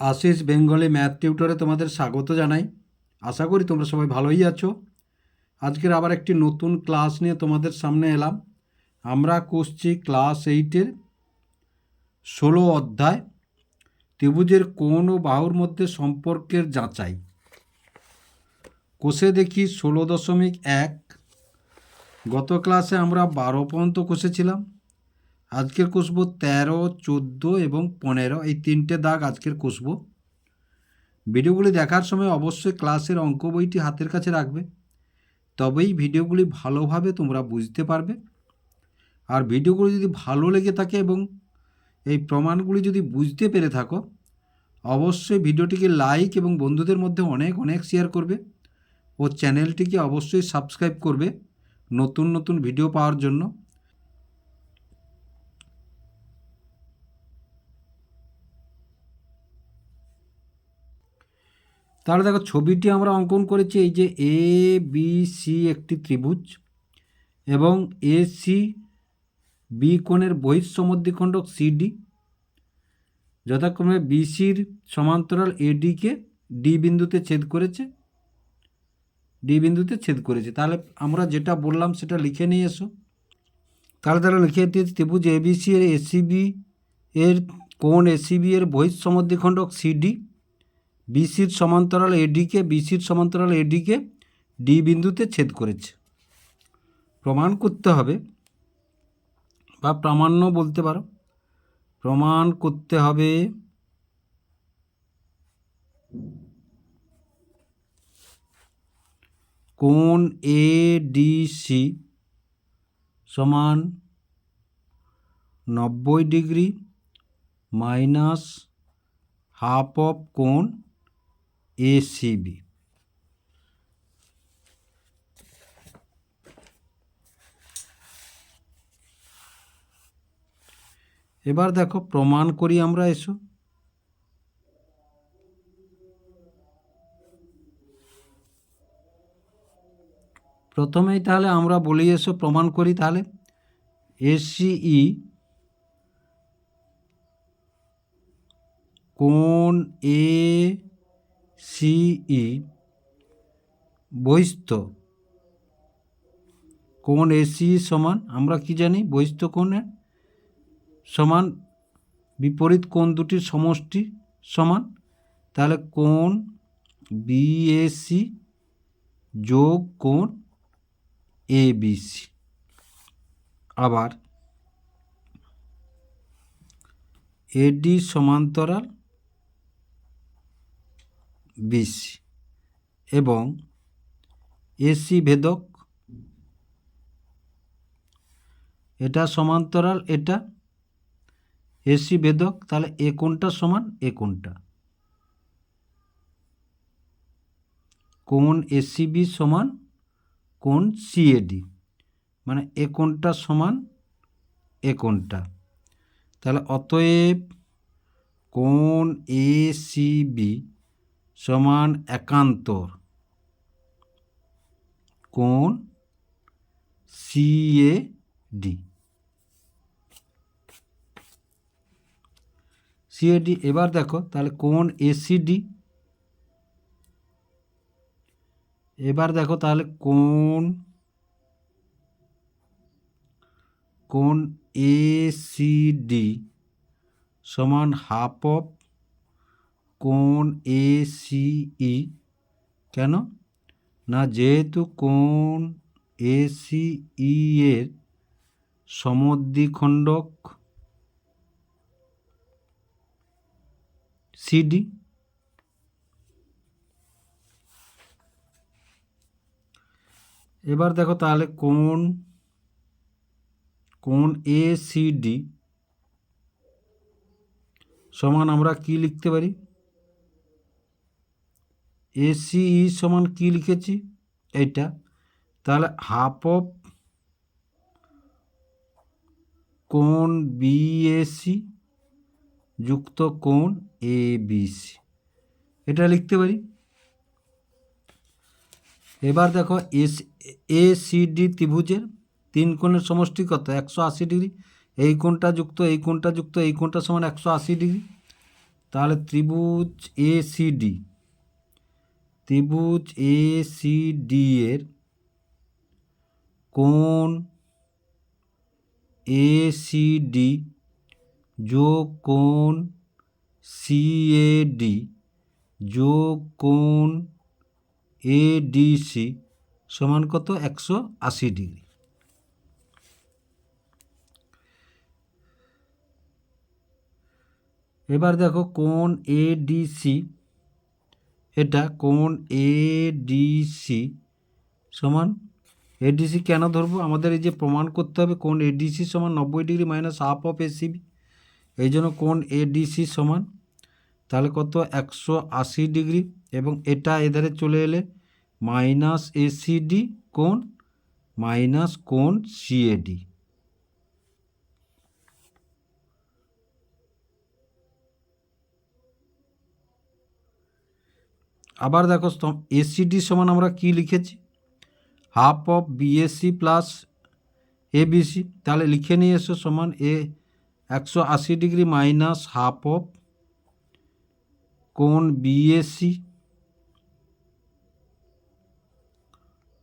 Ashis Bengali math টিউটরে তোমাদের স্বাগত জানাই। আশা করি তোমরা সবাই ভালোই আছো। আজকের আবার একটি নতুন ক্লাস নিয়ে তোমাদের সামনে এলাম। আমরা করছি ক্লাস এইটের ষোলো অধ্যায়, ত্রিভুজের কোণ ও বাহুর মধ্যে সম্পর্কের যাচাই। কোষে দেখি ষোলো দশমিক এক। গত ক্লাসে আমরা বারো পর্যন্ত কষেছিলাম। আজকের কষবো তেরো, চোদ্দ এবং পনেরো। এই তিনটে দাগ আজকের কষবো। ভিডিওগুলি দেখার সময় অবশ্যই ক্লাসের অঙ্ক বইটি হাতের কাছে রাখবে। তবেই ভিডিওগুলি ভালোভাবে তোমরা বুঝতে পারবে। আর ভিডিওগুলি যদি ভালো লেগে থাকে এবং এই প্রমাণগুলি যদি বুঝতে পেরে থাকো, অবশ্যই ভিডিওটিকে লাইক এবং বন্ধুদের মধ্যে অনেক অনেক শেয়ার করবে ও চ্যানেলটিকে অবশ্যই সাবস্ক্রাইব করবে নতুন নতুন ভিডিও পাওয়ার জন্য। তাহলে দেখো ছবিটি আমরা অঙ্কন করেছি এই যে এ বি সি একটি ত্রিভুজ এবং এ সি বি কোণের বহিঃসমদ্বিখণ্ডক সিডি যথাক্রমে বিসির সমান্তরাল এডিকে ডি বিন্দুতে ছেদ করেছে। ডি বিন্দুতে ছেদ করেছে। তাহলে আমরা যেটা বললাম সেটা লিখে নিয়ে এসো। তাহলে তাহলে লিখে দিয়েছি ত্রিভুজ এবিসি এর এসিবি এর কোণ এসিবি এর বহিঃসমদ্বিখণ্ডক সিডি বিসির সমান্তরাল এডিকে, বিসির সমান্তরাল এডিকে ডি বিন্দুতে ছেদ করেছে। প্রমাণ করতে হবে বা প্রামাণ্য বলতে পারো। প্রমাণ করতে হবে কোন এ ডি সি সমান নব্বই ডিগ্রি মাইনাস হাফ অফ কোণ এসিবি এবার দেখো, প্রমাণ করি আমরা এসো। প্রথমেই তাহলে আমরা বলি এসো, প্রমাণ করি তাহলে। এসিই কোণ এ সিই বহিস্থ। কোণ এসি সমান, আমরা কি জানি? বহিস্থ কোণের সমান, বিপরীত কোণ দুটির সমষ্টি সমান। তাহলে কোণ বিএসি যোগ কোণ এবিসি। আবার এডি সমান্তরাল বিসি এবং এসি ভেদক এটা সমান্তরাল, এটা এসি ভেদক, তাহলে এ কোণটা সমান, এ কোণটা। কোণ এসিবি সমান কোণ সিএডি মানে এ কোণটা সমান এ কোণটা। তাহলে অতএব কোণ এ সি বি সমান একান্তর। কোণ সি এ ডি সিএডি এবার দেখো, তাহলে কোণ এসিডি এবার দেখো, তাহলে কোণ কোণ এসিডি সমান হাফ অফ কোণ এসিই কেন? না, যেহেতু কোণ এসিই এর সমদ্বিখণ্ডক সিডি এবার দেখো তাহলে কোন কোন এ সি ডি সমান আমরা কি লিখতে পারি? এসিই সমান কি লিখেছি? এইটা। তাহলে হাফ অফ কোণ বিএসি যুক্ত কোণ এ বিসি এটা লিখতে পারি? এবার দেখো এস এ সি ডি ত্রিভুজের তিন কোণের সমষ্টি কত? একশো আশি ডিগ্রি। এই কোণটা যুক্ত, এই কোণটা যুক্ত, এই কোণটা সমান একশো আশি ডিগ্রি। তাহলে ত্রিভুজ এ সি ডি ত্রিভুজ এ সি ডি এর কোণ এ সি ডি যোগ কোণ সি এ ডি যোগ কোণ এ ডি সি সমান কত? একশো আশি ডিগ্রি। এবার দেখো কোণ এ ডি সি এটা কোণ এ ডি সি সমান এডিসি কেন ধরবো? আমাদের এই যে প্রমাণ করতে হবে কোণ এডিসি সমান নব্বই degree minus half of ACB এই জন্য কোণ এডিসি সমান তাহলে কত? একশো আশি ডিগ্রি। এবং এটা এধারে চলে এলে মাইনাস এসিডি কোণ? মাইনাস কোণ সিএডি আবার দেখো এসিডি সমান আমরা কি লিখেছি? Half of BSC plus ABC তাহলে লিখে নিয়ে এসো সমান এ একশো আশি ডিগ্রি মাইনাস হাফ অফ কোণ বিএসসি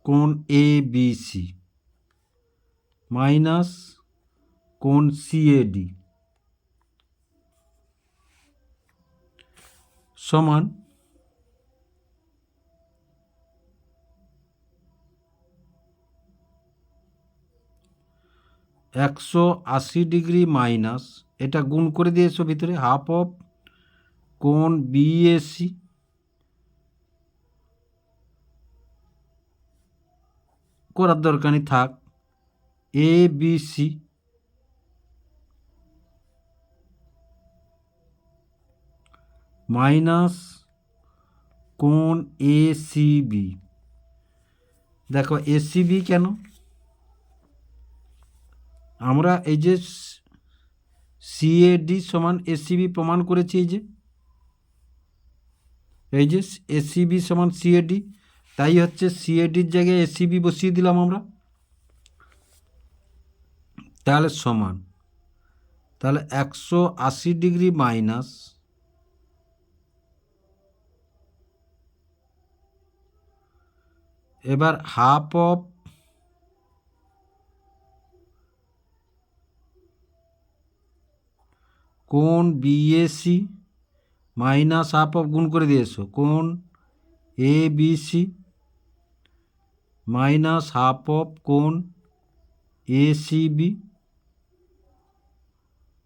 কোন এ মাইনাস কোণ সিএডি সমান একশো আশি ডিগ্রি মাইনাস, এটা গুণ করে দিয়েছ ভিতরে, হাফ অফ কোণ বিএসি করার দরকারই থাক এ বি সি মাইনাস কোন এ দেখো এসিবি কেন? আমরা এই যে সিএডি সমান এসিবি প্রমাণ করেছি এই যে। এই যে এসিবি সমান সিএডি তাই হচ্ছে সিএডির জায়গায় এসিবি বসিয়ে দিলাম আমরা। তাহলে সমান। তাহলে একশো আশি ডিগ্রি মাইনাস এবার হাফ অফ কোণ বিএসি মাইনাস হাফ অফ গুণ করে দিয়েছ, কোণ A BC minus half of কোণ এসিবি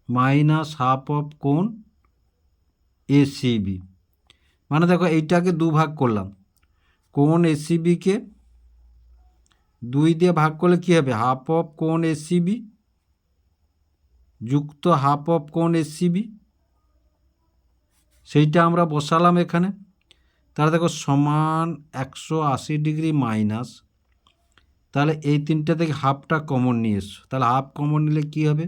মাইনাস হাফ অফ কোণ এসিবি মানে দেখো, এইটাকে দু ভাগ করলাম। কোণ এসিবিকে দুই দিয়ে ভাগ করলে কী হবে? হাফ অফ কোণ এসিবি যুক্ত হাফ অফ কোন এসিবি সেইটা আমরা বসালাম এখানে। তাহলে দেখো সমান একশো আশি ডিগ্রি মাইনাস। তাহলে এই তিনটে থেকে হাফটা কমন নিয়ে এসো তাহলে হাফ কমন নিলে কী হবে?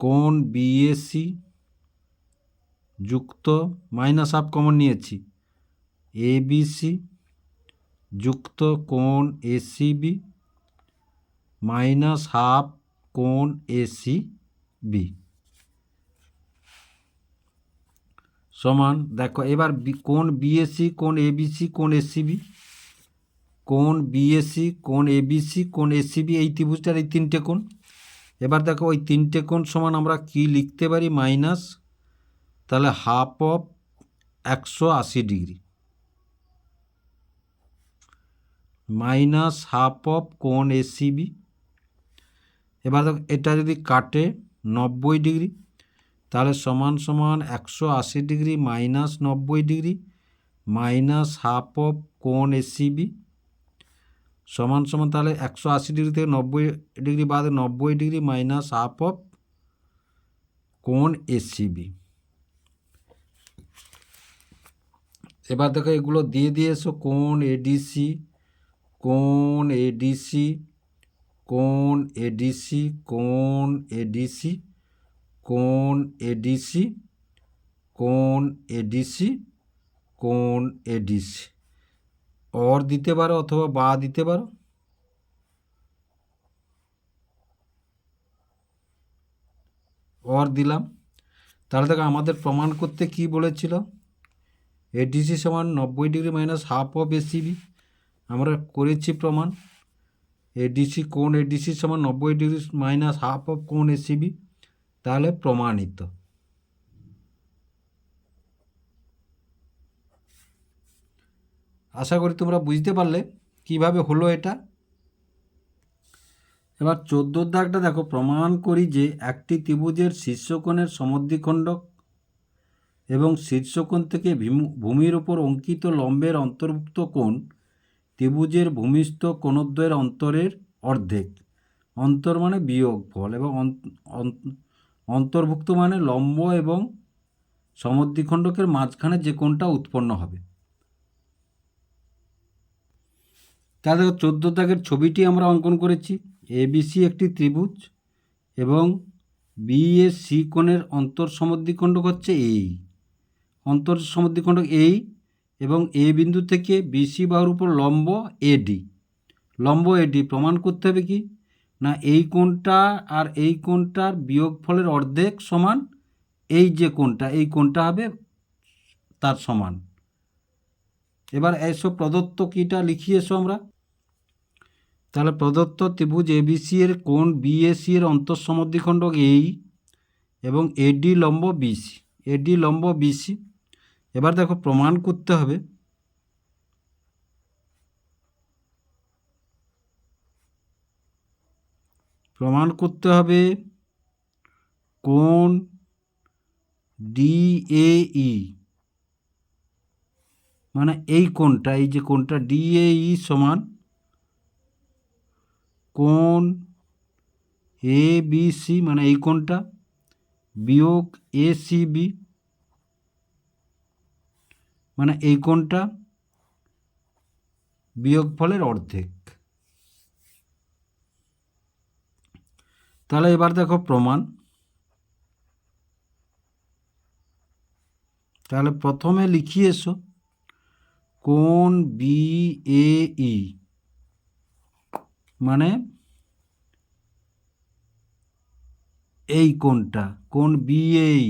কোণ বিএসি যুক্ত মাইনাস হাফ কমন নিয়েছি। এবিসি যুক্ত কোন এসিবি মাইনাস হাফ কোণ এসি বি সমান, দেখো, এবার কোণ বিএসি কোণ এবিসি কোণ এসিবি কোণ বিএসি কোণ এবিসি কোণ এসিবি এই ত্রিভুজটার এই তিনটে কোণ। এবার দেখো, ওই তিনটে কোণ সমান আমরা কি লিখতে পারি? মাইনাস, তাহলে হাফ অফ একশো আশি ডিগ্রি। মাইনাস হাফ অফ কোণ এসিবি এবার দেখো, এটা যদি কাটে নব্বই ডিগ্রি, তাহলে সমান সমান একশো আশি ডিগ্রি মাইনাস নব্বই ডিগ্রি, মাইনাস হাফ অফ কোণ এসিবি, সমান সমান তাহলে একশো আশি ডিগ্রি থেকে নব্বই ডিগ্রি বাদে, নব্বই ডিগ্রি মাইনাস হাফ অফ কোণ এসিবি। এবার দেখো, এগুলো দিয়ে দিয়েছ কোণ এডিসি কোণ এডিসি কোণ এডিসি কোণ এডিসি কোণ এডিসি কোণ এডিসি কোণ এডিসি। অর দিতে পারো অথবা বা দিতে পারো? অর দিলাম। তাহলে দেখো আমাদের প্রমাণ করতে কি বলেছিল? এডিসি সমান নব্বই degree minus half of ACB. আমরা করেছি প্রমাণ। এডিসি কোণ এডিসি সমান নব্বই ডিগ্রি মাইনাস হাফ অফ কোণ এসিবি তাহলে প্রমাণিত। আশা করি তোমরা বুঝতে পারলে কীভাবে হলো এটা। এবার চোদ্দোর দাগটা দেখো, প্রমাণ করি যে একটি ত্রিভুজের শীর্ষকোণের সমদ্বিখণ্ডক এবং শীর্ষকোণ থেকে ভীমু- ভূমির উপর অঙ্কিত লম্বের অন্তর্ভুক্ত কোণ ত্রিভুজের ভূমিস্থ কোণদ্বয়ের অন্তরের অর্ধেক। অন্তর মানে বিয়োগ ফল এবং অন- অন- অন্তর্ভুক্ত মানে লম্ব এবং সমদ্বিখণ্ডকের মাঝখানে যে কোণটা উৎপন্ন হবে। দেখো, চোদ্দ দাগের ছবিটি আমরা অঙ্কন করেছি। এবিসি একটি ত্রিভুজ এবং বিএসসি কোণের অন্তর সমদ্বিখণ্ডক হচ্ছে এই অন্তর সমদ্বিখণ্ডক এই এবং এ বিন্দু থেকে বিসি বাহুর উপর লম্ব এডি লম্ব এডি প্রমাণ করতে হবে কি? না, এই কোণটা আর এই কোণটার বিয়োগফলের অর্ধেক সমান এই যে কোণটা, এই কোণটা হবে তার সমান। এবার এইসব প্রদত্ত কীটা লিখি এসো আমরা। তাহলে প্রদত্ত ত্রিভুজ এবিসি এর কোণ বিএসি এর অন্তঃসমদ্বিখণ্ডক এই এবং এডি লম্ব বিসি এডি লম্ব বিসি এবার দেখো প্রমাণ করতে হবে। প্রমাণ করতে হবে কোণ ডিএই। মানে এই কোনটা এই যে কোণটা ডিএই সমান কোন এ বি সি মানে এই কোণটা বিয়োগ এ সি বি। মানে এই কোণটা বিয়োগফলের অর্ধেক। তাহলে এবার দেখো প্রমাণ। তাহলে প্রথমে লিখি এসো কোন বি এ ই মানে এই কোণটা, কোণ বিএই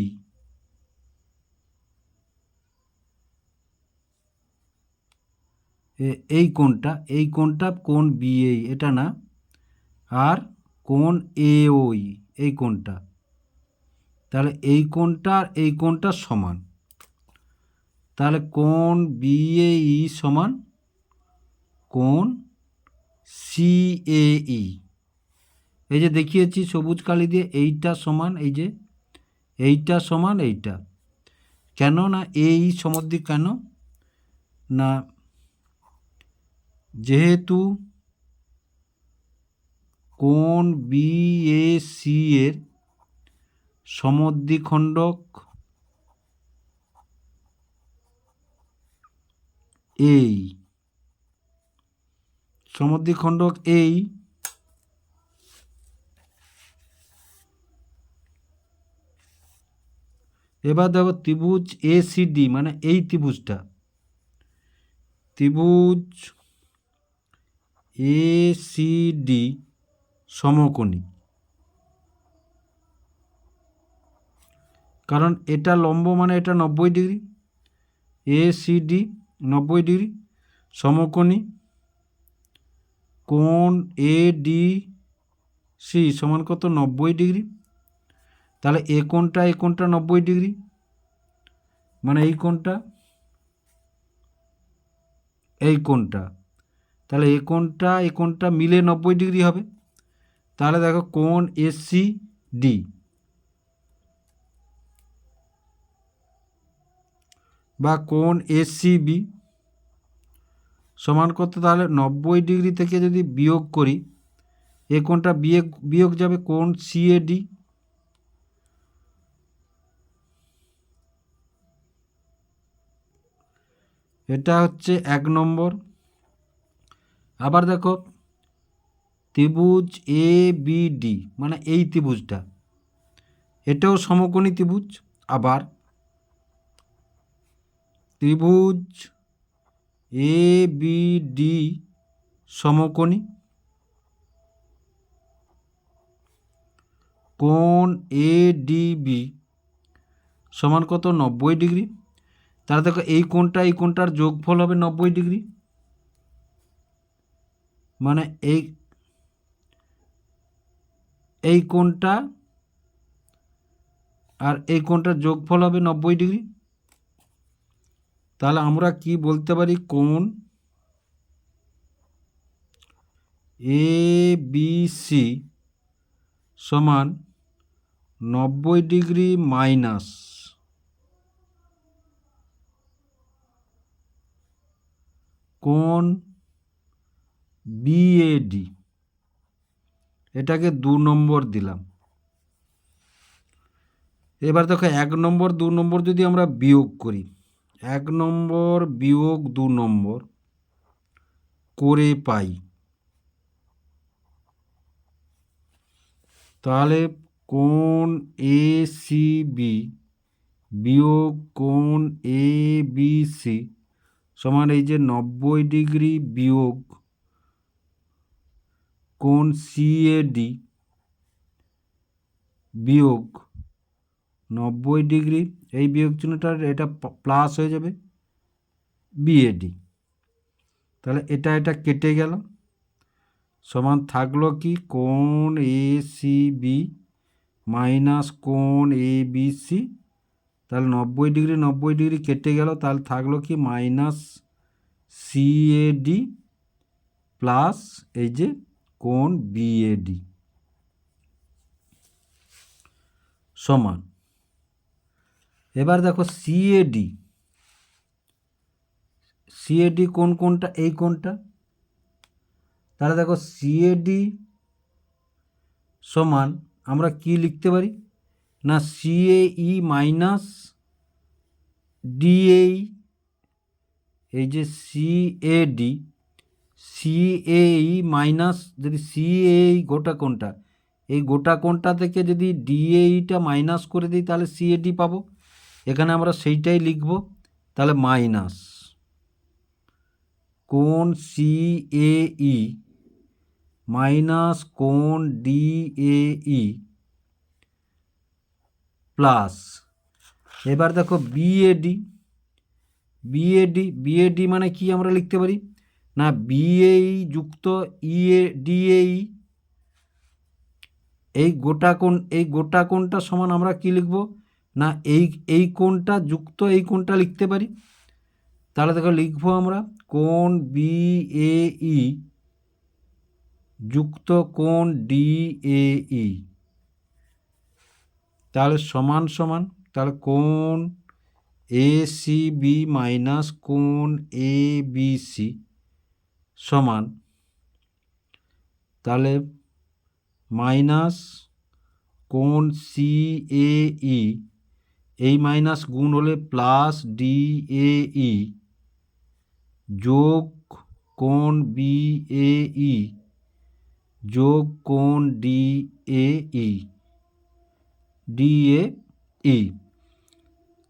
এই কোণটা এই কোণটা কোণ বিএই এটা না? আর কোণ এওই এই কোণটা। তাহলে এই কোণটা আর এই কোণটা সমান। তাহলে কোণ বিএই সমান কোণ সিএই এই যে দেখিয়েছি সবুজ কালি দিয়ে, এইটা সমান, এই যে, এইটা সমান, এইটা। কেন না এই সমদ্বি কেন? না যেহেতু কোণ বিএসি এর সমদ্বিখণ্ডক এই সমদ্বিখণ্ডক এই এবার দেখো ত্রিভুজ এ সি ডি মানে এই ত্রিভুজটা। ত্রিভুজ এ সি ডি সমকোণী। কারণ এটা লম্ব মানে এটা নব্বই ডিগ্রি। এ সি ডি নব্বই ডিগ্রি। সমকোণী। কোণ এ ডি সি সমান কত? নব্বই ডিগ্রি। তাহলে এ কোণটা এই কোণটা নব্বই ডিগ্রি। মানে এই কোণটা এই কোণটা। তাহলে এ কোণটা এই কোণটা মিলে নব্বই ডিগ্রি হবে। তাহলে দেখো কোণ এসসি ডি বা কোণ এসসিবি সমান করতে তাহলে নব্বই ডিগ্রি থেকে যদি বিয়োগ করি, এ কোণটা বিয়োগ বিয়োগ যাবে কোণ সিএডি এটা হচ্ছে এক নম্বর। আবার দেখো, ত্রিভুজ এ বি ডি মানে এই ত্রিভুজটা। এটাও সমকোণী ত্রিভুজ, আবার ত্রিভুজ এ বি ডি সমকোণী। কোণ এ ডি বি সমান কত? নব্বই ডিগ্রি। তাহলে দেখো, এই কোণটা, এই কোণটার যোগফল হবে নব্বই ডিগ্রি। মানে এই এই কোণটা আর এই কোণটার যোগফল হবে নব্বই ডিগ্রি। তাহলে আমরা কি বলতে পারি কোণ? এ, বি, সি সমান নব্বই ডিগ্রি মাইনাস কোণ বিএডি এটাকে দু নম্বর দিলাম। এবার দেখো, এক নম্বর, দু নম্বর যদি আমরা বিয়োগ করি, এক নম্বর বিয়োগ দু নম্বর করে পাই, তাহলে কোণ এ সি বি বিয়োগ কোণ এ বি সি সমান এই যে নব্বই ডিগ্রি বিয়োগ কোণ সিএডি বিয়োগ নব্বই ডিগ্রি? এই বিয়োগ চিহ্নটা এটা প্লাস হয়ে যাবে বিএডি তাহলে এটা এটা কেটে গেল। সমান থাকল কি? কোণ এ সি বি মাইনাস কোণ এ বি সি তাহলে নব্বই ডিগ্রি নব্বই ডিগ্রি কেটে গেল। তাহলে থাকল কি? মাইনাস সিএডি প্লাস এই যে কোণ বিএডি সমান। এবার দেখো সিএডি সিএডি কোন কোনটা এই কোনটা তাহলে দেখো সিএডি সমান, আমরা কি লিখতে পারি? না সিএই মাইনাস ডিএই এই যে সিএডি সিএই মাইনাস যদি সিএই গোটা কোনটা এই গোটা কোনটা থেকে যদি ডিএইটা মাইনাস করে দিই, তাহলে সিএডি পাবো। এখানে আমরা সেইটাই লিখব, তাহলে মাইনাস কোন সিএই মাইনাস কোন ডিএই প্লাস এবার দেখো বিএডি বিএডি বিএডি মানে কি আমরা লিখতে পারি? না বিএই যুক্ত ইএ ডিএই এই গোটা কোণ, এই গোটা কোণটা সমান আমরা কি লিখব? না, এই এই কোণটা যুক্ত, এই কোণটা লিখতে পারি। তাহলে দেখো লিখব আমরা কোণ বিএই যুক্ত কোণ ডিএই তাহলে সমান সমান, তাহলে কোণ এ সি বি মাইনাস কোণ এ বি সি সমান, তাহলে মাইনাস কোণ সি এ ই এই মাইনাস গুণ হলে প্লাস ডি এ ই যোগ কোণ বি এ ই যোগ কোণ D A E D A ই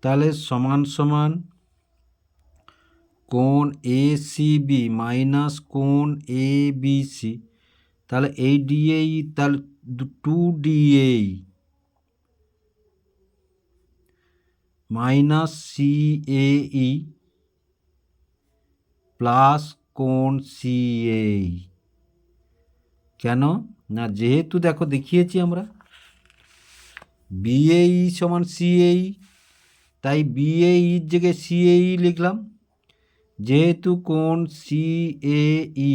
তাহলে সমান সমান কোণ এ সি বি মাইনাস কোণ এ বি সি তাহলে এই ডিএই তাহলে two DAE minus C E plus কোণ সি এ কেন? না, যেহেতু দেখো দেখিয়েছি আমরা। বিএই সমান সিএই তাই বিএই জায়গায় সিএই লিখলাম। যেহেতু কোণ সিএই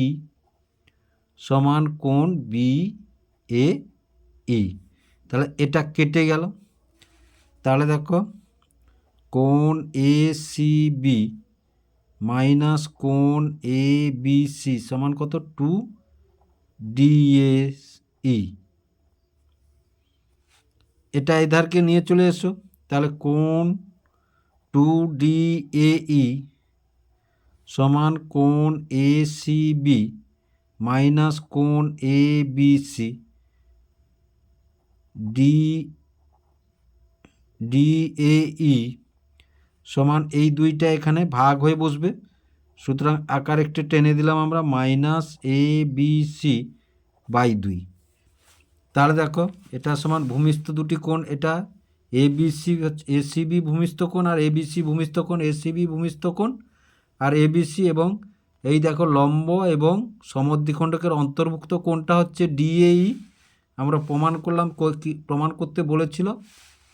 সমান কোণ বি এ ই তাহলে এটা কেটে গেল। তাহলে দেখো, কোণ এ সি বি মাইনাস কোণ এ বি সি সমান কত? টু ডিএস ই এটা এধারকে নিয়ে চলে এসো। তাহলে কোণ টু ডি এ ই সমান কোণ এ সি বি মাইনাস কোণ A B C D D A E সমান এই দুইটা এখানে ভাগ হয়ে বসবে। সুতরাং আকার একটু টেনে দিলাম আমরা, minus A B C by দুই। তাহলে দেখো, এটা সমান ভূমিস্থ দুটি কোণ, এটা এবিসি এসিবি ভূমিস্থ কোণ আর এবিসি ভূমিস্থ কোণ এসিবি ভূমিস্থ কোণ। আর এবিসি এবং এই দেখো লম্ব এবং সমদ্বিখণ্ডকের অন্তর্ভুক্ত কোনটা হচ্ছে ডিএই আমরা প্রমাণ করলাম প্রমাণ করতে বলেছিল।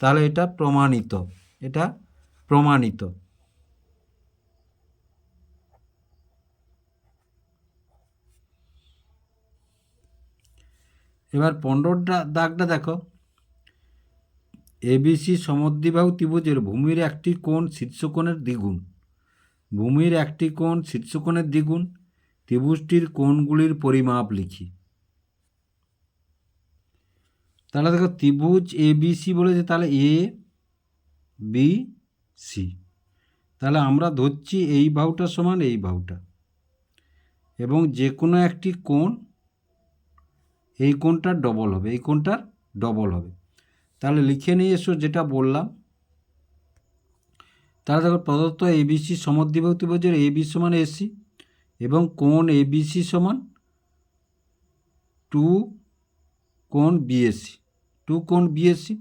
তাহলে এটা প্রমাণিত। এটা প্রমাণিত। এবার পনেরো দাগটা দেখো। এবিসি সমদ্বিবাহু ত্রিভুজের ভূমির একটি কোণ শীর্ষকোণের দ্বিগুণ। ভূমির একটি কোণ শীর্ষকোণের দ্বিগুণ, ত্রিভুজটির কোণগুলির পরিমাপ লিখি। তাহলে দেখো ত্রিভুজ এ বি সি বলেছে, তাহলে এ বি সি তাহলে আমরা ধরছি এই বাহুটা সমান এই বাহুটা এবং যে কোনো একটি কোণ, এই কোণটার ডবল হবে, এই কোণটার ডবল হবে। তাহলে লিখে নিয়ে এসো যেটা বললাম। তাহলে দেখো প্রদত্ত এবিসি সমদ্বিবাহু ত্রিভুজের এবি সমান এসি এবং কোণ এবিসি সমান টু কোণ বিএসি টু কোণ বিএসি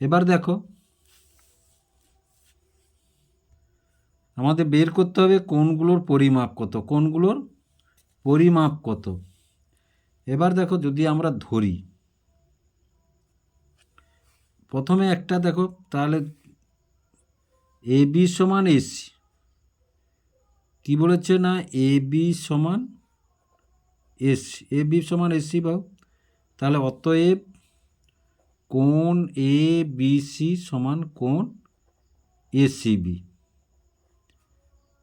এবার দেখো, আমাদের বের করতে হবে কোনগুলোর পরিমাপ কত কোনগুলোর পরিমাপ কত। এবার দেখো যদি আমরা ধরি, প্রথমে একটা দেখো, তাহলে এ বি সমান এসি কি বলেছে না? এ বি সমান এসি এ বি সমান এসি বাহু তাহলে অতএব কোণ এ বি সি সমান কোণ এসিবি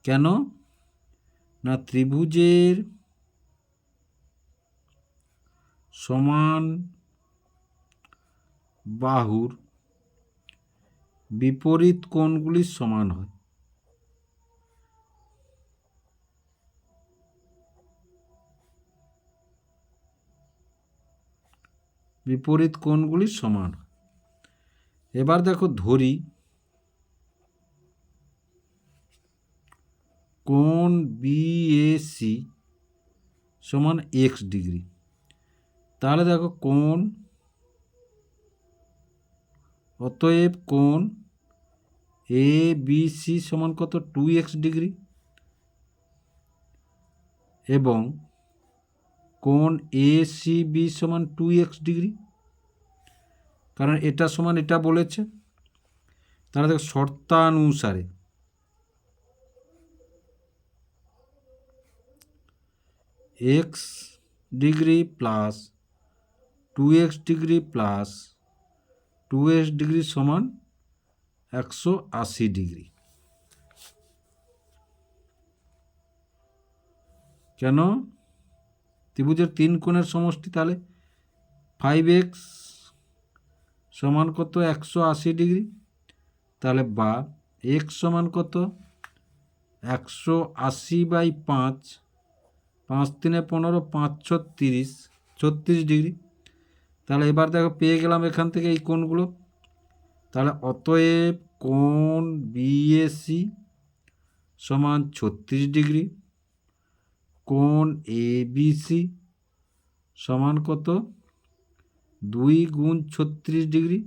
কেন? না ত্রিভুজের সমান বাহুর বিপরীত কোণগুলি সমান হয়। বিপরীত কোণগুলি সমান এবার দেখো ধরি। কোণ বিএসি সমান এক্স ডিগ্রি। তাহলে দেখো কোণ, অতএব কোণ এ বি সি সমান কত? Two X degree. এবং কোণ এ সি বি সমান টু এক্স ডিগ্রি। কারণ এটা সমান এটা বলেছে। তাহলে দেখো শর্তানুসারে X degree plus two X degree plus two X degree সমান একশো আশি ডিগ্রি। কেন? ত্রিভুজের তিন কোণের সমষ্টি তাহলে ফাইভ এক্স সমান কত? একশো আশি ডিগ্রি। তাহলে বা এক্স সমান কত? একশো আশি বাই পাঁচ। পাঁচ তিনে পনেরো, পাঁচ ছত্রিশ ছত্রিশ ডিগ্রি। তাহলে এবার দেখো পেয়ে গেলাম এখান থেকে এই কোণগুলো। তাহলে অতএব কোণ বিএসি সমান ছত্রিশ ডিগ্রি, কোণ এবিসি সমান কত? দুই গুণ ছত্রিশ ডিগ্রি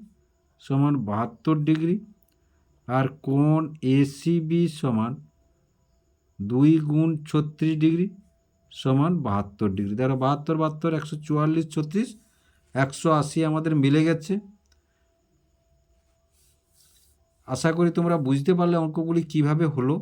সমান বাহাত্তর ডিগ্রি, আর কোণ এসিবি সমান দুই গুণ ছত্রিশ ডিগ্রি সমান বাহাত্তর ডিগ্রি। দেখো বাহাত্তর বাহাত্তর, একশো চুয়াল্লিশ, ছত্রিশ, একশো আশি আমাদের মিলে গেছে। আশা করি তোমরা বুঝতে পারলে অঙ্কগুলি কীভাবে হলো।